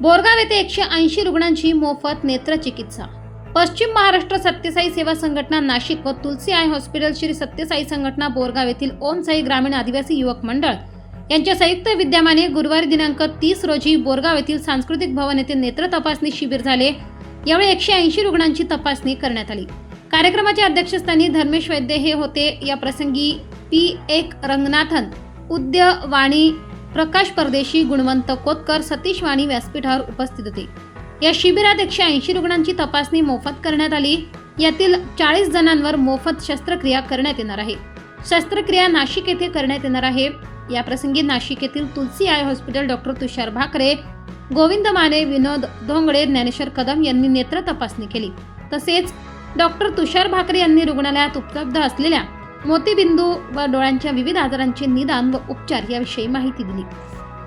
बोरगाव येथे एकशे ऐंशी रुग्णांची मोफत नेत्रचिकित्सा. पश्चिम महाराष्ट्र सत्यसाई सेवा संघटना नाशिक व तुलसी आय हॉस्पिटल श्री सत्यसाई संघटना बोरगाव येथील ओमसाई ग्रामीण आदिवासी युवक मंडळ यांच्या संयुक्त विद्यमाने गुरुवारी दिनांक तीस रोजी बोरगाव येथील सांस्कृतिक भवन येथे नेत्र तपासणी शिबिर झाले. यावेळी एकशे ऐंशी रुग्णांची तपासणी करण्यात आली. कार्यक्रमाच्या अध्यक्षस्थानी धर्मेश वैद्य हे होते. या प्रसंगी पी एक रंगनाथन उद्य वाणी प्रकाश परदेशी गुणवंत कोतकर सतीश वाणी व्यासपीठावर उपस्थित होते. या शिबिरात एकशे ऐंशी रुग्णांची तपासणी मोफत करण्यात आली. यातील चाळीस जणांवर मोफत शस्त्रक्रिया करण्यात येणार आहे. शस्त्रक्रिया नाशिक येथे करण्यात येणार आहे. या प्रसंगी नाशिक येथील Tulsi eye hospital doctor Tushar Bhakare Govind Mane Vinod Dhongade Dnyaneshwar Kadam यांनी नेत्र तपासणी केली. तसेच डॉक्टर तुषार भाकरे यांनी रुग्णालयात उपलब्ध असलेल्या मोतीबिंदू व डोळ्यांच्या विविध आजारांचे निदान व उपचार याविषयी माहिती दिली.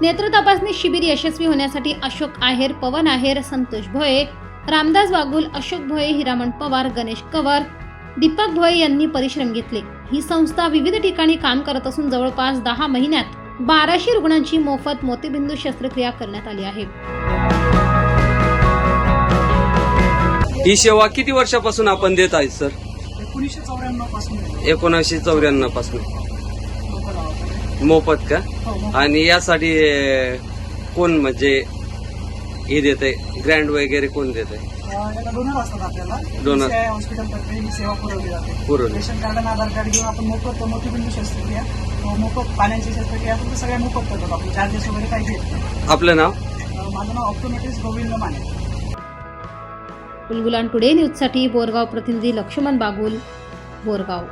नेत्र तपासणी शिबिर यशस्वी होण्यासाठी अशोक आहेर पवन आहेर संतोष भोये रामदास वाघुल अशोक भोये हिरामण पवार गणेश कवर दीपक भोये यांनी परिश्रम घेतले. ही संस्था विविध ठिकाणी काम करत असून जवळपास दहा महिन्यात बाराशे रुग्णांची मोफत मोतीबिंदू शस्त्रक्रिया करण्यात आली आहे. ही सेवा किती वर्षापासून आपण देत आहे सर? एकोणीसशे चौऱ्याण्णवपासून एकोणीसशे चौऱ्याण्णव मोफत का? हो आणि यासाठी कोण म्हणजे हे देत आहे ग्रँड वगैरे कोण देत आहे अं, याला डोनर असतात आपल्याला. डोनर. CCI हॉस्पिटलतर्फे ही सेवा पुरवली जाते. पुरवली. रेशन कार्ड आणि आधार कार्ड घेऊन आपण मोफत मोतीबिंदू शस्त्रक्रिया व मोफत पाण्याची शस्त्रक्रिया आपण सगळ्या मोफत करतो. आपण चार्जेस वगैरे काही घेत नाही. आपलं नाव? माझं नाव ऑप्टोमेट्रिस्ट गोविंद माने. बुलबुलान टुडे न्यूजसाठी बोरगाव प्रतिनिधी लक्ष्मण बागुल बोरगाव.